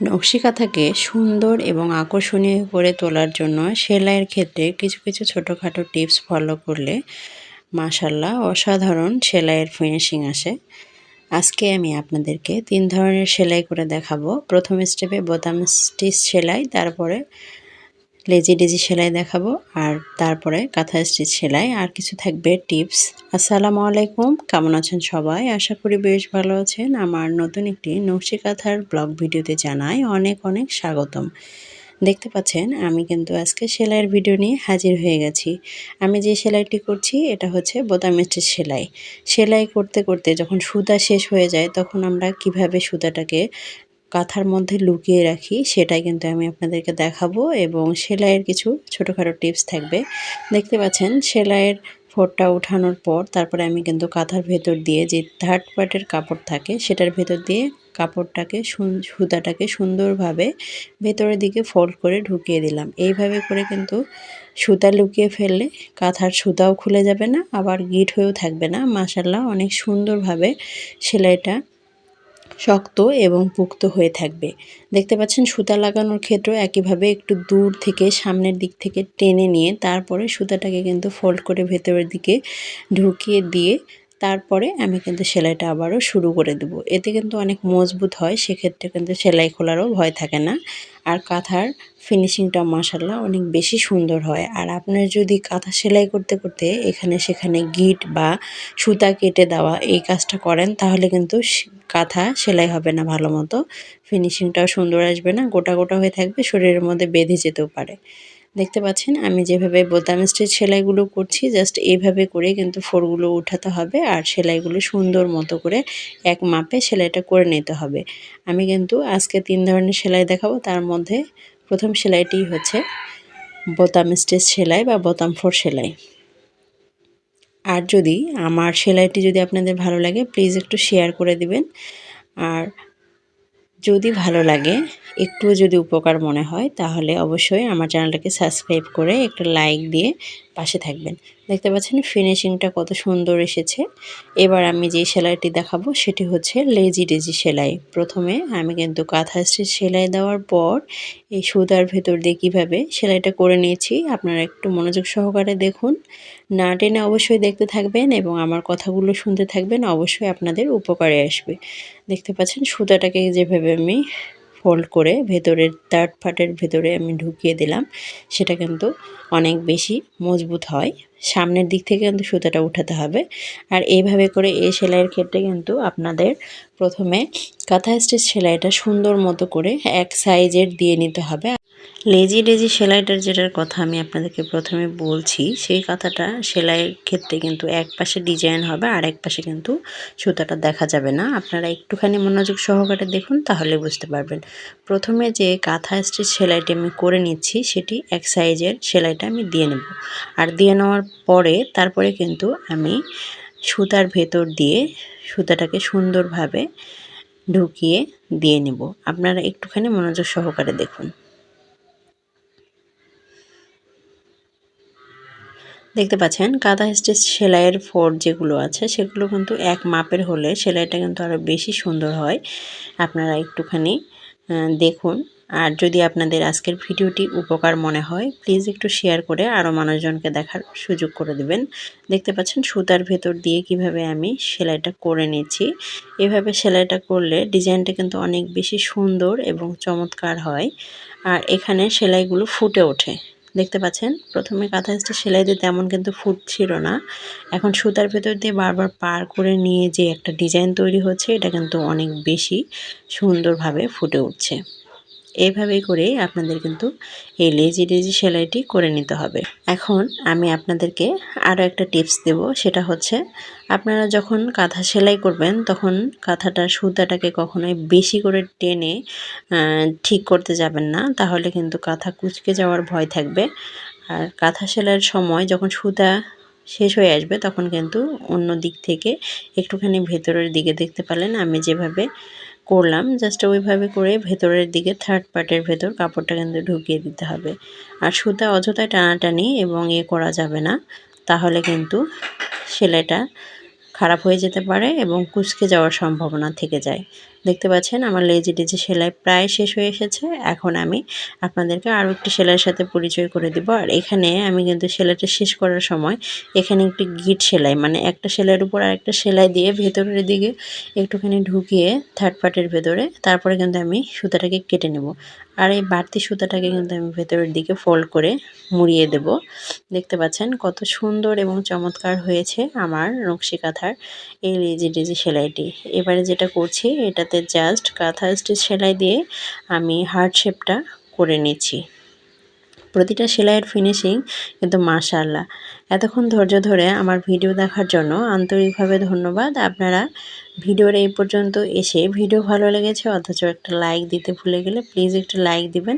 নকশি কাঁথাকে সুন্দর এবং আকর্ষণীয় করে তোলার জন্য, সেলাইয়ের ক্ষেত্রে কিছু কিছু ছোটোখাটো টিপস ফলো করলে মাশাল্লাহ অসাধারণ সেলাইয়ের ফিনিশিং আসে। আজকে আমি আপনাদেরকে তিন ধরনের সেলাই করে দেখাবো। প্রথম স্টেপে বোতাম স্টিচ সেলাই, তারপরে লেজি ডেজি সেলাই দেখাবো, আর তারপরে কাঁথা স্টিচ সেলাই, আর কিছু থাকবে টিপস। আসসালামু আলাইকুম, কেমন আছেন সবাই? আশা করি বেশ ভালো আছেন। আমার নতুন একটি নকশি কাঁথার ব্লগ ভিডিওতে জানাই অনেক অনেক স্বাগতম। দেখতে পাচ্ছেন, আমি কিন্তু আজকে সেলাইয়ের ভিডিও নিয়ে হাজির হয়ে গেছি। আমি যে সেলাইটি করছি, এটা হচ্ছে বোতাম স্টিচ সেলাই। সেলাই করতে করতে যখন সুতা শেষ হয়ে যায়, তখন আমরা কীভাবে সুতাটাকে কাঁথার মধ্যে লুকিয়ে রাখি, সেটাই কিন্তু আমি আপনাদেরকে দেখাবো এবং সেলাইয়ের কিছু ছোটোখাটো টিপস থাকবে। দেখতে পাচ্ছেন, সেলাইয়ের ফোরটা উঠানোর পর তারপরে আমি কিন্তু কাঁথার ভেতর দিয়ে যে থার্ড পার্টের কাপড় থাকে, সেটার ভেতর দিয়ে কাপড়টাকে সুতাটাকে সুন্দরভাবে ভেতরের দিকে ফোল্ড করে ঢুকিয়ে দিলাম। এইভাবে করে কিন্তু সুতা লুকিয়ে ফেললে কাঁথার সুতাও খুলে যাবে না, আবার গিট হয়েও থাকবে না। মাসাল্লাহ অনেক সুন্দরভাবে সেলাইটা শক্ত এবং পুক্ত হয়ে থাকবে। দেখতে পাচ্ছেন, সুতা লাগানোর ক্ষেত্রেও একইভাবে একটু দূর থেকে, সামনের দিক থেকে টেনে নিয়ে, তারপরে সুতাটাকে কিন্তু ফোল্ড করে ভেতরের দিকে ঢুকিয়ে দিয়ে তারপরে আমি কিন্তু সেলাইটা আবারও শুরু করে দেবো। এতে কিন্তু অনেক মজবুত হয়, সেক্ষেত্রে কিন্তু সেলাই খোলারও ভয় থাকে না। আর কাঁথার ফিনিশিংটা মাসাল্লাহ অনেক বেশি সুন্দর হয়। আর আপনার যদি কাঁথা সেলাই করতে করতে এখানে সেখানে গিট বা সুতা কেটে দেওয়া এই কাজটা করেন, তাহলে কিন্তু কাঁথা সেলাই হবে না ভালো মতো। ফিনিশিংটাও সুন্দর আসবে না, গোটা গোটা হয়ে থাকবে, শরীরের মধ্যে বেঁধে যেতেও পারে। দেখতে পাচ্ছেন, আমি যেভাবে বোতাম স্টিচ সেলাইগুলো করছি জাস্ট এইভাবে করে কিন্তু ফোরগুলো উঠাতে হবে আর সেলাইগুলো সুন্দর মতো করে এক মাপে সেলাইটা করে নিতে হবে। আমি কিন্তু আজকে তিন ধরনের সেলাই দেখাবো, তার মধ্যে প্রথম সেলাইটি হচ্ছে বোতাম স্টিচ সেলাই বা বোতাম ফোর সেলাই। আর যদি আমার সেলাইটি যদি আপনাদের ভালো লাগে প্লিজ একটু শেয়ার করে দিবেন। আর যদি ভালো লাগে একটুও যদি উপকার মনে হয়, তাহলে অবশ্যই আমার চ্যানেলটাকে সাবস্ক্রাইব করে একটা লাইক দিয়ে পাশে থাকবেন। দেখতে পাচ্ছেন ফিনিশিংটা কত সুন্দর এসেছে। এবার আমি যে সেলাইটি দেখাবো, সেটি হচ্ছে লেজি ডেজি সেলাই। প্রথমে আমি কিন্তু কাঁথা সেলাই দেওয়ার পর এই সুতার ভেতর দিয়ে কীভাবে সেলাইটা করে নিয়েছি, আপনারা একটু মনোযোগ সহকারে দেখুন। না টেনে অবশ্যই দেখতে থাকবেন এবং আমার কথাগুলো শুনতে থাকবেন, অবশ্যই আপনাদের উপকারে আসবে। দেখতে পাচ্ছেন সুতাটাকে যেভাবে আমি ফোল্ড করে ভেতরের থার্ড পার্টের ভেতরে আমি ঢুকিয়ে দিলাম। সেটা কিন্তু অনেক বেশি মজবুত হয়। সামনের দিক থেকে কিন্তু সুতাটা উঠাতে হবে। আর এইভাবে করে এই সেলাইয়ের ক্ষেত্রে কিন্তু আপনাদের প্রথমে কাঁথা স্টিচ সেলাইটা সুন্দর মতো করে এক সাইজের দিয়ে নিতে হবে। লেজি লেজি সেলাইটার যেটার কথা আমি আপনাদেরকে প্রথমে বলছি, সেই কথাটা সেলাইয়ের ক্ষেত্রে কিন্তু এক পাশে ডিজাইন হবে, আর এক পাশে কিন্তু সুতাটা দেখা যাবে না। আপনারা একটুখানি মনোযোগ সহকারে দেখুন, তাহলে বুঝতে পারবেন। প্রথমে যে কাঁথা স্টিচ সেলাইটি আমি করে নিচ্ছি, সেটি এক সাইজের সেলাইটা আমি দিয়ে নেব। আর দিয়ে নেওয়ার পরে, তারপরে কিন্তু আমি সুতার ভেতর দিয়ে সুতাটাকে সুন্দরভাবে ঢুকিয়ে দিয়ে নেব। আপনারা একটুখানি মনোযোগ সহকারে দেখুন। দেখতে পাচ্ছেন কাঁথা স্টিচ সেলাইয়ের ফোর যেগুলো আছে, সেগুলো কিন্তু এক মাপের হলে সেলাইটা কিন্তু আরও বেশি সুন্দর হয়। আপনারা একটুখানি দেখুন। আর যদি আপনাদের আজকের ভিডিওটি উপকার মনে হয় প্লিজ একটু শেয়ার করে আরও মানুষজনকে দেখার সুযোগ করে দেবেন। দেখতে পাচ্ছেন, সুতার ভেতর দিয়ে কীভাবে আমি সেলাইটা করে নিচ্ছি। এভাবে সেলাইটা করলে ডিজাইনটা কিন্তু অনেক বেশি সুন্দর এবং চমৎকার হয়। আর এখানে সেলাইগুলো ফুটে ওঠে। দেখতে পাচ্ছেন? প্রথমে কাঁথা স্টিচ সেলাই তেমন কিন্তু ফুট ছিল না। এখন সুতার ভেতর দিয়ে বারবার পার করে নিয়ে যে একটা ডিজাইন তৈরি হচ্ছে, এটা কিন্তু অনেক বেশি সুন্দরভাবে ফুটে উঠছে। এইভাবেই করে আপনাদের কিন্তু এই লেজি লেজি সেলাইটি করে নিতে হবে। এখন আমি আপনাদেরকে আরও একটা টিপস দেব, সেটা হচ্ছে আপনারা যখন কাঁথা সেলাই করবেন, তখন কাঁথাটার সুতাটাকে কখনোই বেশি করে টেনে ঠিক করতে যাবেন না, তাহলে কিন্তু কাঁথা কুচকে যাওয়ার ভয় থাকবে। আর কাঁথা সেলাইয়ের সময় যখন সুতা শেষ হয়ে আসবে, তখন কিন্তু অন্য দিক থেকে একটুখানি ভেতরের দিকে দেখতে পারলেন, আমি যেভাবে করলাম জাস্ট ওইভাবে করে ভেতরের দিকে থার্ড পার্টের ভেতর কাপড়টা কিন্তু ঢুকিয়ে দিতে হবে। আর সুতা অযথায় টানাটানি এবং এ করা যাবে না, তাহলে কিন্তু সেলাইটা খারাপ হয়ে যেতে পারে এবং কুচকে যাওয়ার সম্ভাবনা থেকে যায়। দেখতে পাচ্ছেন আমার লেজি ডেজি সেলাই প্রায় শেষ হয়ে এসেছে। এখন আমি আপনাদেরকে আরও একটি সেলাইয়ের সাথে পরিচয় করে দিব। আর এখানে আমি কিন্তু সেলাইটা শেষ করার সময় এখানে একটি গিট সেলাই মানে একটা সেলাইয়ের উপর আর একটা সেলাই দিয়ে ভেতরের দিকে একটুখানি ঢুকিয়ে থার্ড পার্টের ভেতরে তারপরে কিন্তু আমি সুতাটাকে কেটে নেব। আর এই বাড়তি সুতাটাকে কিন্তু আমি ভেতরের দিকে ফোল্ড করে মুড়িয়ে দেব। দেখতে পাচ্ছেন কত সুন্দর এবং চমৎকার হয়েছে আমার নকশি কাঁথার এই লেজি ডেজি সেলাইটি। এবারে যেটা করছি এটাতে জাস্ট কাঁথা স্টিচ সেলাই দিয়ে আমি হার্ট শেপটা করে নিচ্ছি। প্রতিটা সেলাইয়ের ফিনিশিং কিন্তু মাশাল্লাহ এতক্ষণ ধৈর্য ধরে আমার ভিডিও দেখার জন্য আন্তরিকভাবে ধন্যবাদ। আপনারা ভিডিওর এই পর্যন্ত এসে ভিডিও ভালো লেগেছে অথচ একটা লাইক দিতে ভুলে গেলে প্লিজ একটা লাইক দিবেন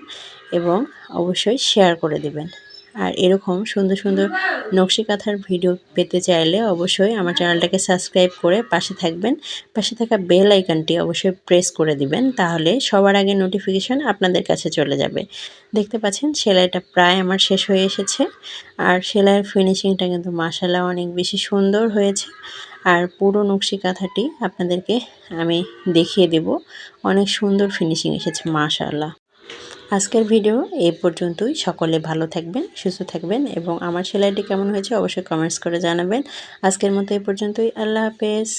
এবং অবশ্যই শেয়ার করে দিবেন। আর এরকম সুন্দর সুন্দর নকশি কাঁথার ভিডিও পেতে চাইলে অবশ্যই আমার চ্যানেলটাকে সাবস্ক্রাইব করে পাশে থাকবেন। পাশে থাকা বেল আইকনটি অবশ্যই প্রেস করে দিবেন, তাহলে সবার আগে নোটিফিকেশান আপনাদের কাছে চলে যাবে। দেখতে পাচ্ছেন, সেলাইটা প্রায় আমার শেষ হয়ে এসেছে। আর সেলাইয়ের ফিনিশিংটা কিন্তু মাসালা অনেক বেশি সুন্দর হয়েছে। আর পুরো নকশি কাঁথাটি আপনাদেরকে আমি দেখিয়ে দেব। অনেক সুন্দর ফিনিশিং এসেছে মাশাল্লাহ আজকের ভিডিও এই পর্যন্তই। সকলে ভালো থাকবেন, সুস্থ থাকবেন এবং আমার সেলাইটি কেমন হয়েছে অবশ্যই কমেন্টস করে জানাবেন। আজকের মতো এই পর্যন্তই। আল্লাহ হাফেজ।